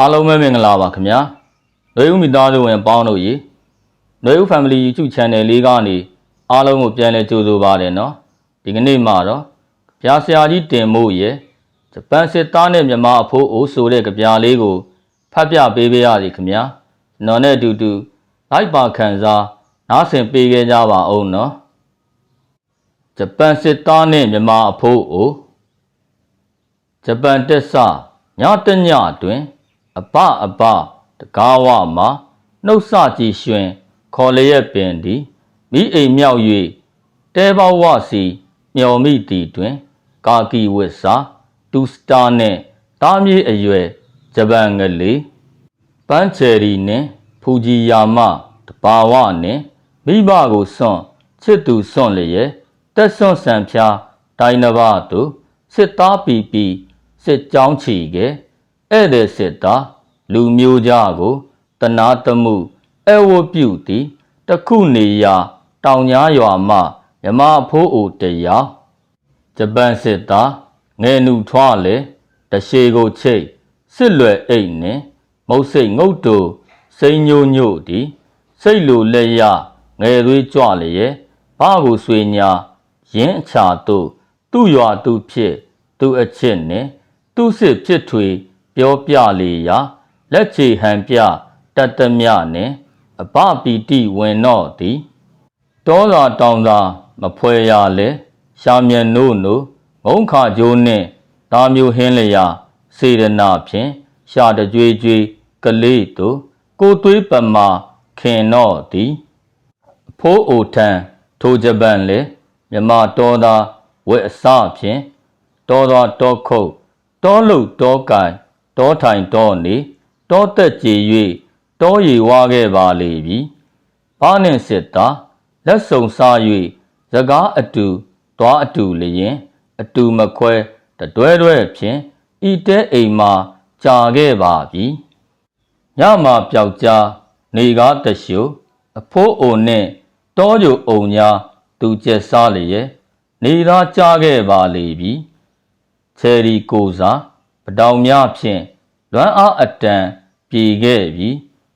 အားလုံးပဲမင်္ဂလာပါခင်ဗျာနှွေဦးမိသားစုဝင်ပေါင်းတို့ရေနှွေဦး family youtube channel လေးကနေအားလုံးကိုပြန်လည်ကြိုဆိုပါတယ်เนาะဒီကနေ့မှာတော့ဗျာဆရာကြီးတင်မို့ရေဂျပန်စစ်သားနဲ့မြန်မာအဖိုးအိုးဆိုတဲ့ကြပြားလေးကိုဖတ်ပြပေးပေးရစီခင်ဗျာကျွန်တော်နဲ့အတူတူ လိုက်ပါခံစားနားဆင်ပေးခဲ့ကြပါအောင်เนาะဂျပန်စစ်သားနဲ့မြန်မာအဖိုးအိုးဂျပန်တက်ဆညတညအတွင်း အပအပတကားဝမှာနှုတ်ဆကြည်ရွှင်ခေါ်လျက်ပင်သည်မိအိမ်မြောက်၍တဲပေါဝစီမျော်မိသည်တွင် ကာကီဝစ်စာတူစတာနှင့်တားမြေအရွယ်ဂျပန်ငလေးပန်းချယ်ရီနှင့်ဖူဂျီယာမတဘာဝနှင့်မိဘကိုစွန့်ချစ်သူစွန့်လျက်တက်စွန့်ဆံဖျားတိုင်းနဘသို့စစ်သားပီပီစစ်ကြောင်းချီကဲ ဧည့်သည်စစ်သားလူမျိုးကြားကိုတနာတမှုအဝတ်ပြုသည်တခုနေရာတောင်ကြားရွာမှမြမအဖိုးအိုတရားဂျပန်စစ်သားငယ်နုထွားလေတရှေကိုချိတ်စစ်လွယ်အိတ်နှင့်မုတ်စိတ်ငုတ်တူစိန်ညိုညို့သည်စိတ်လိုလက်ရငယ်သွေးကြွလျက်ဘာကိုဆွေညာရင်းအချာတို့သူ့ရွာသူဖြစ်သူအချစ်နှင့်သူ့စစ်ဖြစ်ထွေ ပြောပြလေရာလက်ချေဟန်ပြတတ်သမျှနှင့်အပပီတိဝင်တော့သည်တောသာတောင်သာမဖွဲရလဲရှာမြန်နို့နို့ငုံခါကျိုးနှင့်တာမျိုးဟင်းလျာစေရနာဖြင့်ရှာတကြွေကြွေကလေးတို့ကိုသွေးပမာခင်တော့သည်အဖိုးအိုထံထိုဂျပန်လေမြမတော်သာဝက်အစဖြင့်တော်သာတော်ခုတ်တောလုတ်တောကန် တောထိုင်တောနေတောတက်ကြည်၍တောရီဝါခဲ့ပါလေပြီဘာနှင့်စစ်သားလက်ဆုံစား၍စကားအတူသွားအတူလျင် အတူမခွဲတတွဲတွဲဖြင့်ဤတဲအိမ်မှာကြာခဲ့ပါပြီညမှာပျောက်ကြားနေကားတရှုအဖိုးအိုနှင့်တောကြိုအုံညာသူကျက်စားလျက်နေသားကြားခဲ့ပါလေပြီချယ်ရီကိုစား ပတောင်များဖြင့်လွမ်းအားအတန်ပြေခဲ့ပြီ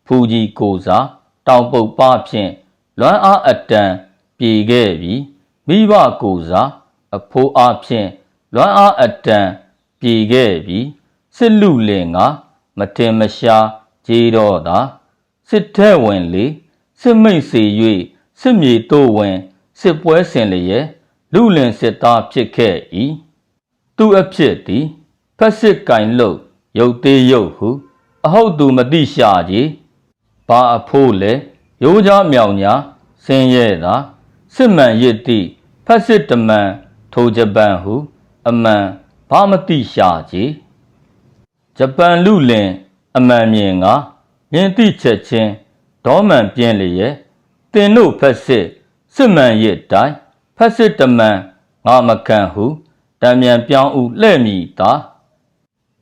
ဖူကြီးကိုစားတောင်ပုတ်ပဖြင့်လွမ်းအားအတန်ပြေခဲ့ပြီမိဘကိုစားအဖိုးအားဖြင့်လွမ်းအားအတန်ပြေခဲ့ပြီစစ်လူလင်ကမတင်မရှာကြေးတော့သာစစ်ထဲဝင်လေစစ်မိတ်စေ၍စစ်မြေတို့ဝင်စစ်ပွဲဆင်လျက်လူလင်စစ်သားဖြစ်ခဲ့၏သူအဖြစ်သည် ဖက်စစ်ကင်လုတ်ရုပ်သေးရုပ်ဟုအဟုတ်သူမသိရှာကြီးဘာအဖိုးလဲရိုးကြားမြောင်ညာဆင်းရဲသာစစ်မှန်ရစ်တိဖက်စစ်တမန်ထိုဂျပန်ဟုအမှန်ဘာမသိရှာကြီးဂျပန်လူလင်အမှန်မြင်ကမြင်သိချက်ချင်းဒေါမန်ပြင်းလျက်တင်တို့ဖက်စစ်စစ်မှန်ရစ်တိုင်းဖက်စစ်တမန်ငါမခံဟုတံမြန်ပြောင်းဥလှဲ့မိသာ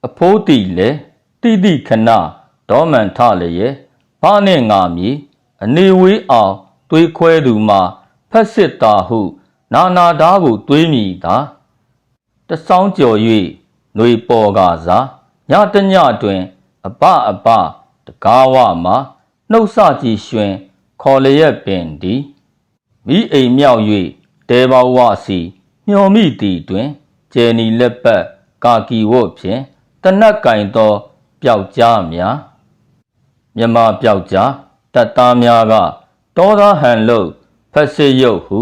အဖိုးတီလေတိတိခဏဒေါမန်ထလျက်ဘာနဲ့ငါမည်အနေဝေးအောင်တွေးခွဲသူမှာဖက်စစ်တာဟုနာနာဓာကိုတွေးမိသာတဆောင်းကြော်၍ຫນွေပေါ်ကစားညတညတွင် အပအပတကားဝမှာနှုတ်ဆကြည်ရွှင် ခေါ်လျက်ပင်သည်မိအိမ်မြောက်၍တဲဘဝစီ မျော်မိသည်တွင်ကျယ်နီလက်ပတ်ကာကီဝတ်ဖြင့် တနက်ကင်သောပျောက်ကြားများမြမပျောက်ကြားတပ်သားများကတောသားဟန်လို့ဖက်စစ်ရုပ်ဟု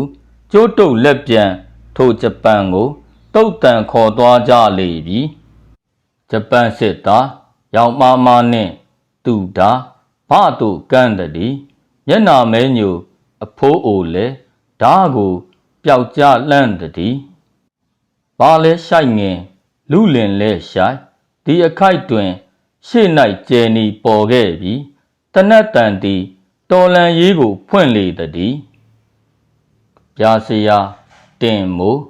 ကျိုးတုပ်လက်ပြန်ထိုဂျပန်ကိုတုတ်တန်ခေါ်သွားကြလေပြီဂျပန်စစ်သားရောင်မာမာနှင့်တူတာဘတို့ကန်းတည်းမျက်နာမဲညိုအဖိုးအိုလဲဓာကိုပျောက်ကြလှမ်းတည်းဘာလဲရှိုက်ငင်လူလင်လဲရှိုက် ဒီအခိုက်တွင် ရှေ့၌ကျယ်နီပေါ်ခဲ့ပြီးတနတ်တန်သည်တော်လန်ရေးကို ဖွင့်လေတည်းပြာစရာတင်မိုး